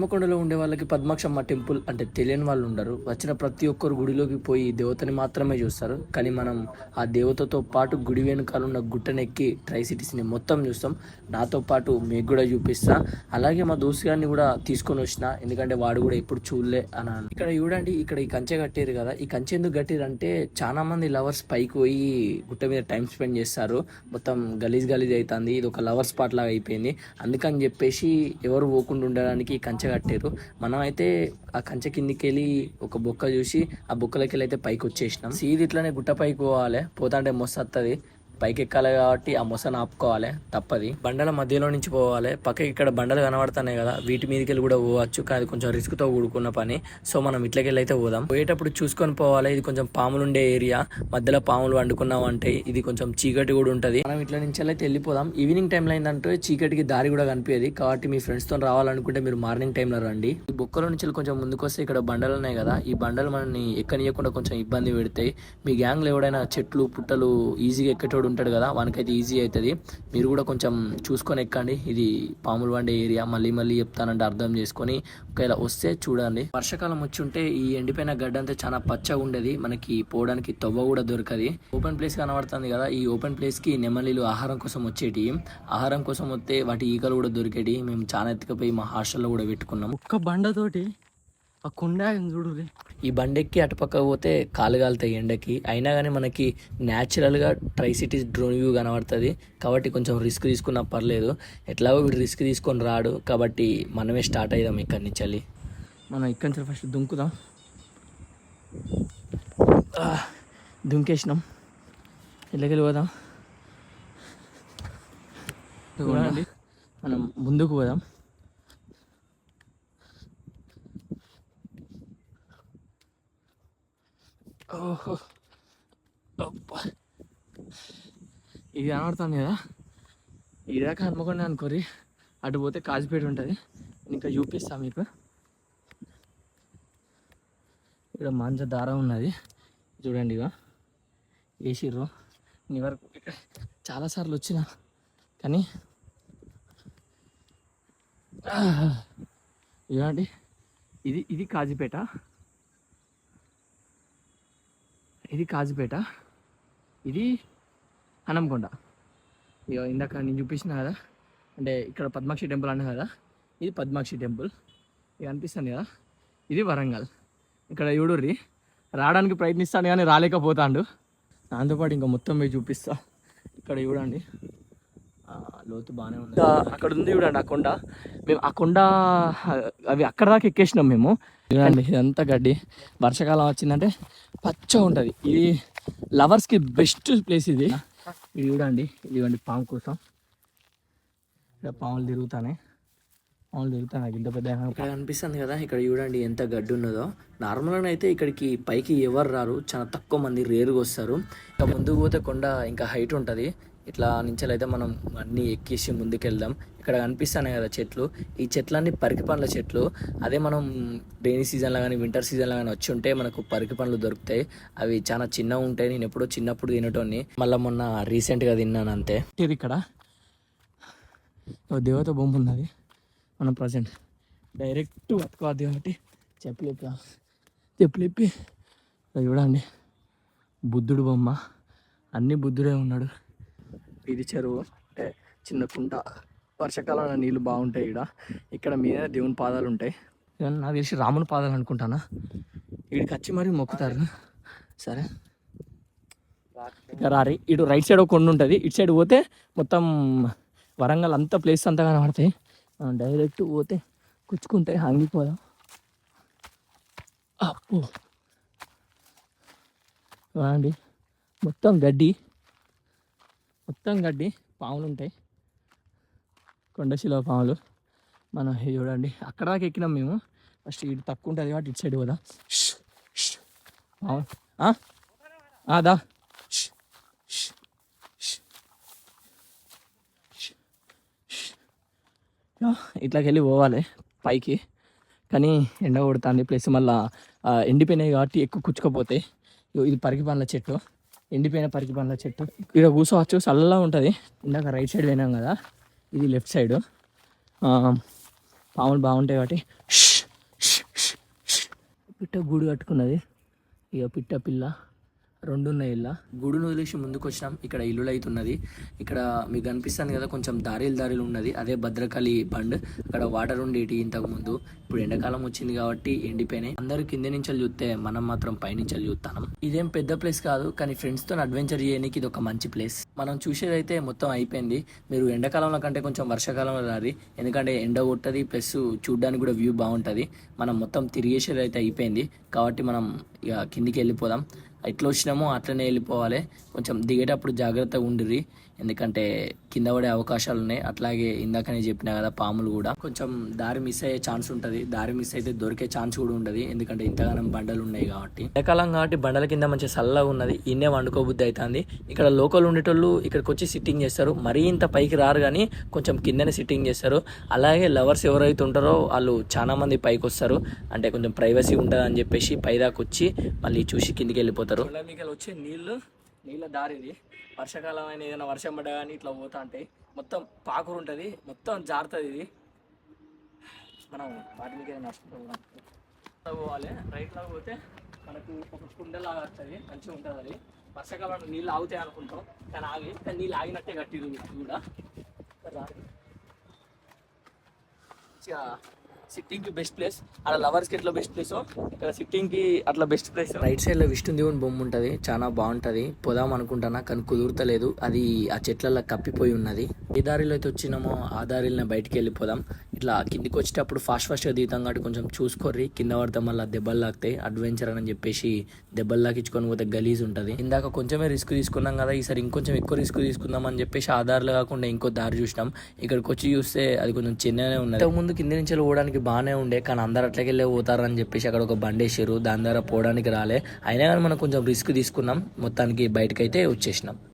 హన్మకొండలో ఉండే వాళ్ళకి పద్మాక్షమ్మ టెంపుల్ అంటే తెలియని వాళ్ళు ఉండరు. వచ్చిన ప్రతి ఒక్కరు గుడిలోకి పోయి దేవతని మాత్రమే చూస్తారు. కానీ మనం ఆ దేవతతో పాటు గుడి వెనుకాల ఉన్న గుట్టనెక్కి ట్రై సిటీస్ని మొత్తం చూస్తాం. నాతో పాటు మీకు కూడా చూపిస్తా. అలాగే మా దోస్తు గారిని కూడా తీసుకొని వచ్చిన. ఎందుకంటే వాడు కూడా ఎప్పుడు చూడలే అని ఇక్కడ చూడండి ఇక్కడ ఈ కంచె కట్టారు కదా. ఈ కంచె ఎందుకు కట్టారు అంటే చాలా మంది లవర్స్ పైకి పోయి గుట్ట మీద టైం స్పెండ్ చేస్తారు. మొత్తం గలీజ్ గలీజ్ అవుతుంది ఇది ఒక లవర్ స్పాట్ లాగా అయిపోయింది. అందుకని చెప్పేసి ఎవరు పోకుండా ఉండడానికి ఈ కంచె కట్టారు మనం అయితే ఆ కంచె కిందికి వెళ్ళి ఒక బొక్క చూసి ఆ బొక్కలకి వెళ్ళి అయితే పైకి వచ్చేసినాం సీది ఇట్లానే గుట్ట పైకి పోవాలి. పోతాంటే మొస్త వస్తుంది పైకి ఎక్కాలి కాబట్టి ఆ మొసను ఆపుకోవాలి తప్పది. బండల మధ్యలో నుంచి పోవాలి. పక్కకి ఇక్కడ బండలు కనబడుతున్నాయి కదా వీటి మీదకి వెళ్ళి కూడా పోవచ్చు. కానీ కొంచెం రిస్క్తో కూడుకున్న పని. సో మనం ఇట్లకెళ్ళి అయితే పోదాం. పోయేటప్పుడు చూసుకొని పోవాలి. ఇది కొంచెం పాములు ఉండే ఏరియా. మధ్యలో పాములు వండుకున్నాం అంటే ఇది కొంచెం చీకటి కూడా ఉంటది. మనం ఇట్లా నుంచి అయితే వెళ్ళిపోదాం. ఈవినింగ్ టైంలో ఏంటంటే చీకటికి దారి కూడా కనిపించేది కాబట్టి మీ ఫ్రెండ్స్తో రావాలనుకుంటే మీరు మార్నింగ్ టైంలో రండి. ఈ బొక్కల నుంచి కొంచెం ముందుకు వస్తే ఇక్కడ బండలు ఉన్నాయి కదా ఈ బండలు మనల్ని ఎక్కనియకుండా కొంచెం ఇబ్బంది పెడతాయి. మీ గ్యాంగ్లో ఎవడైనా చెట్లు పుట్టలు ఈజీగా ఎక్కేటోడు ఉంటాడు కదా వానికైతే ఈజీ అవుతుంది. మీరు కూడా కొంచెం చూసుకొని ఎక్కండి. ఇది పాములు వండే ఏరియా. మళ్ళీ మళ్ళీ చెప్తానంటే అర్థం చేసుకొని ఒకవేళ వస్తే చూడండి. వర్షాకాలం వచ్చి ఉంటే ఈ ఎండిపోయిన గడ్డ అంతా చాలా పచ్చగా ఉండేది. మనకి పోవడానికి తవ్వ కూడా దొరకది. ఓపెన్ ప్లేస్ కనబడుతుంది కదా ఈ ఓపెన్ ప్లేస్కి నెమలిలు ఆహారం కోసం వచ్చేటి. ఆహారం కోసం వస్తే వాటి ఈకలు కూడా దొరికేటి. మేము చాలా ఎత్తుకపోయి మా హాస్టల్లో కూడా పెట్టుకున్నాం. ఒక్క బండతోటి ఆ కుండ చూడు ఈ బండెక్కి అటుపక్క పోతే కాలు కాలుతాయి ఎండకి. అయినా కానీ మనకి న్యాచురల్గా ట్రై సిటీస్ డ్రోన్ వ్యూ కనబడుతుంది. కాబట్టి కొంచెం రిస్క్ తీసుకున్నా పర్లేదు. ఎట్లాగో వీడు రిస్క్ తీసుకొని రాడు. కాబట్టి మనమే స్టార్ట్ అయ్యాం ఇక్కడి నుంచి వెళ్ళి. మనం ఇక్కడి నుంచి ఫస్ట్ దుంకుదాం. దుంకేసినాం. ఇళ్ళకెళ్ళి పోదాం. మనం ముందుకు పోదాం. ఓహో. అబ్బా. ఇది కనబడుతుంది కదా? ఇదాకా హన్మకొండ అనుకోరి. అటు పోతే కాజిపేట ఉంటుంది. ఇంకా చూపిస్తా మీకు. ఇక్కడ మంచి దారం ఉన్నది. చూడండి ఇక వేసిర్రు నీ వరకు ఇక్కడ చాలాసార్లు వచ్చిన. కానీ ఆ, ఇది ఇది కాజిపేట. ఇది కాజుపేట. ఇది హనంకొండ. ఇక ఇందాక నేను చూపించిన కదా అంటే ఇక్కడ పద్మాక్షి టెంపుల్ అన్నా కదా ఇది పద్మాక్షి టెంపుల్. ఇక అనిపిస్తుంది కదా ఇది వరంగల్. ఇక్కడ చూడుర్రి రావడానికి ప్రయత్నిస్తాను కానీ రాలేకపోతాండు. దాంతోపాటు ఇంకా మొత్తం పోయి చూపిస్తా. ఇక్కడ చూడండి. లోతు బాగానే ఉంది. అక్కడ ఉంది చూడండి ఆ కొండ. మేము ఆ కొండ అవి అక్కడ దాకా ఎక్కేసినాం మేము. చూడండి ఇదంతా గడ్డి. వర్షాకాలం వచ్చిందంటే పచ్చ ఉంటుంది. ఇది లవర్స్కి బెస్ట్ ప్లేస్ ఇది. ఇది చూడండి. ఇదిగోండి పాము కోసం. ఇక్కడ పాములు తిరుగుతానే. పాములు తిరుగుతాయి ఇంత పెద్ద ఇక్కడ కనిపిస్తుంది కదా ఇక్కడ చూడండి ఎంత గడ్డి ఉన్నదో. నార్మల్గా అయితే ఇక్కడికి పైకి ఎవరు రారు. చాలా తక్కువ మంది రేరుగా వస్తారు. ఇంకా ముందుకు పోతే కొండ ఇంకా హైట్ ఉంటుంది. ఇట్లా నుంచెలైతే మనం అన్నీ ఎక్కేసి ముందుకెళ్దాం. ఇక్కడ కనిపిస్తున్నాయి కదా చెట్లు. ఈ చెట్లన్నీ పరికి పండ్ల చెట్లు. అదే మనం రైనీ సీజన్లో కానీ వింటర్ సీజన్లో కానీ వచ్చి ఉంటే మనకు పరికి పండ్లు దొరుకుతాయి. అవి చాలా చిన్నగా ఉంటాయి. నేను ఎప్పుడో చిన్నప్పుడు తినటోని మళ్ళీ మొన్న రీసెంట్గా తిన్నాను అంతే. ఇది ఇక్కడ. ఓ దేవత బొమ్మ ఉన్నది. మనం ప్రజెంట్. డైరెక్ట్ బతుకోవద్దు కాబట్టి చెప్పులు చెప్పలేపి చూడండి. బుద్ధుడు బొమ్మ. అన్ని బుద్ధుడే ఉన్నాడు. ఇది చెరువు. అంటే చిన్న కుంట. వర్షాకాలంలో నీళ్ళు బాగుంటాయి ఇక్కడ ఇక్కడ మీద దేవుని పాదాలు ఉంటాయి. నాకు తెలిసి రాముని పాదాలు అనుకుంటానా? ఇక్కడికి వచ్చి మరీ మొక్కుతారు. సరే. ఇక రారి. ఇటు రైట్ సైడ్ ఒక కొండ ఉంటుంది. ఇటు సైడ్ పోతే మొత్తం వరంగల్ అంతా ప్లేస్ అంతా కనబడతాయి. డైరెక్ట్ పోతే కుచ్చుకుంటాయి. హంగిపోదాం అప్పు అండి మొత్తం గడ్డి. మొత్తం గడ్డి పాములు ఉంటాయి కొండశిల పాములు. మనం చూడండి. అక్కడ దాకా ఎక్కినాం మేము. ఫస్ట్ ఇటు తక్కువ ఉంటుంది కాబట్టి ఇటు సైడ్ పోదాం. ష్, పాము. దా. ఇట్లాకి వెళ్ళి పోవాలి పైకి. కానీ ఎండ కొడుతుంది. ప్లస్ మళ్ళీ ఎండిపోయినాయి కాబట్టి ఎక్కువ కుచ్చుకపోతాయి ఇది పరికి పండ్ల చెట్టు. ఎండిపోయిన పరికి పండ్ల చెట్టు. ఇక్కడ కూర్చోవచ్చు చల్లగా ఉంటుంది. ఇందాక రైట్ సైడ్ పోయినాం కదా ఇది లెఫ్ట్ సైడ్. పాములు బాగుంటాయి కాబట్టి పిట్ట గూడు కట్టుకున్నది. ఇక పిట్ట పిల్ల. రెండున్న ఇళ్ళ ఇలా గుడిని వదిలేసి ముందుకు వచ్చినాం ఇక్కడ ఇల్లులు ఉన్నది ఇక్కడ మీకు కనిపిస్తుంది కదా కొంచెం దారిలు దారిలు ఉన్నది. అదే భద్రకాళి బండ్. అక్కడ వాటర్ ఉండేటి ఇంతకు ముందు. ఇప్పుడు ఎండాకాలం వచ్చింది కాబట్టి ఎండిపోయినాయి. అందరు కింద నుంచి చూస్తే మనం మాత్రం పైనుంచి చూస్తాం ఇదేం పెద్ద ప్లేస్ కాదు కానీ ఫ్రెండ్స్తో అడ్వెంచర్ చేయడానికి ఇది ఒక మంచి ప్లేస్. మనం చూసేదైతే మొత్తం అయిపోయింది. మీరు ఎండాకాలంలో కంటే కొంచెం వర్షాకాలంలో రారి. ఎందుకంటే ఎండ కొట్టది ప్లస్ చూడడానికి కూడా వ్యూ బాగుంటుంది. మనం మొత్తం తిరిగేసేది అయితే అయిపోయింది. కాబట్టి మనం ఇక కిందికి వెళ్ళిపోదాం. ఎట్లా వచ్చినామో అట్లనే వెళ్ళిపోవాలి. కొంచెం దిగేటప్పుడు జాగ్రత్తగా ఉండిరి ఎందుకంటే కింద పడే అవకాశాలు ఉన్నాయి. అట్లాగే ఇందాకనే చెప్పినా కదా పాములు కూడా. కొంచెం దారి మిస్ అయ్యే ఛాన్స్ ఉంటుంది. దారి మిస్ అయితే దొరికే ఛాన్స్ కూడా ఉండదు ఎందుకంటే ఇంతగానం బండలు ఉన్నాయి కాబట్టి. ఎండాకాలం కాబట్టి బండల కింద మంచి చల్లగా ఉన్నది. ఇన్నే వండుకోబుద్ధి అవుతుంది ఇక్కడ లోకల్ ఉండేటోళ్ళు ఇక్కడికి వచ్చి సిట్టింగ్ చేస్తారు. మరీ ఇంత పైకి రారు కానీ కొంచెం కిందనే సిట్టింగ్ చేస్తారు. అలాగే లవర్స్ ఎవరైతే ఉంటారో వాళ్ళు చాలా మంది పైకి వస్తారు. అంటే కొంచెం ప్రైవసీ ఉంటుంది అని చెప్పేసి పైదాకొచ్చి మళ్ళీ చూసి కిందికి వెళ్ళిపోతారు. వచ్చే నీళ్ళు నీళ్ళ దారి ఇది వర్షాకాలం అయినా ఏదైనా వర్షం పడ్డా కానీ ఇట్లా పోతా అంటే మొత్తం పాకురు ఉంటుంది మొత్తం జారుతుంది ఇది. మనం వాటి మీద నడుచుకుంటూ పోదాం. పోవాలి రైట్లో పోతే మనకు ఒక కుండలాగా వస్తుంది మంచిగా ఉంటుంది అది. వర్షాకాలంలో నీళ్ళు ఆగుతాయి అనుకుంటాం కానీ ఆగి కానీ నీళ్ళు ఆగినట్టే కట్టిరు కూడా. మంచిగా కి బెస్ట్ ప్లేస్ అలా లవర్స్కి ఎట్లా బెస్ట్ ప్లేస్ ఇక్కడ సిట్టింగ్కి అట్లా బెస్ట్ ప్లేస్ రైట్ సైడ్లో విష్ణు దేవుని బొమ్మ ఉంటది చాలా బాగుంటది. పోదాం అనుకుంటానా కానీ కుదురుతలేదు. అది ఆ చెట్లలో కప్పిపోయి ఉన్నది. ఏ దారిలో అయితే వచ్చినామో ఆ దారిలో బయటికి వెళ్ళిపోదాం. ఇట్లా కిందికి వచ్చేటప్పుడు ఫాస్ట్ ఫాస్ట్గా దిగుతాం కాబట్టి కొంచెం చూసుకోర్రి. కింద పడితే మళ్ళీ దెబ్బలు లాగుతాయి అడ్వెంచర్ అని చెప్పేసి దెబ్బలు లాగించుకొని పోతే గలీజ్ ఉంటుంది. ఇందాక కొంచెమే రిస్క్ తీసుకున్నాం కదా ఈసారి ఇంకొంచెం ఎక్కువ రిస్క్ తీసుకుందాం అని చెప్పేసి ఆధార్లు కాకుండా ఇంకో దారి చూసినాం. ఇక్కడికి వచ్చి చూస్తే అది కొంచెం చిన్ననే ఉన్నది. ముందు కింద నుంచి పోవడానికి బాగానే ఉండే కానీ అందరు అట్లకెళ్ళే పోతారని చెప్పేసి అక్కడ ఒక బండి వేసారు దాని ద్వారా పోవడానికి రాలే. అయినా కానీ మనం కొంచెం రిస్క్ తీసుకున్నాం. మొత్తానికి బయటకైతే వచ్చేసినాం.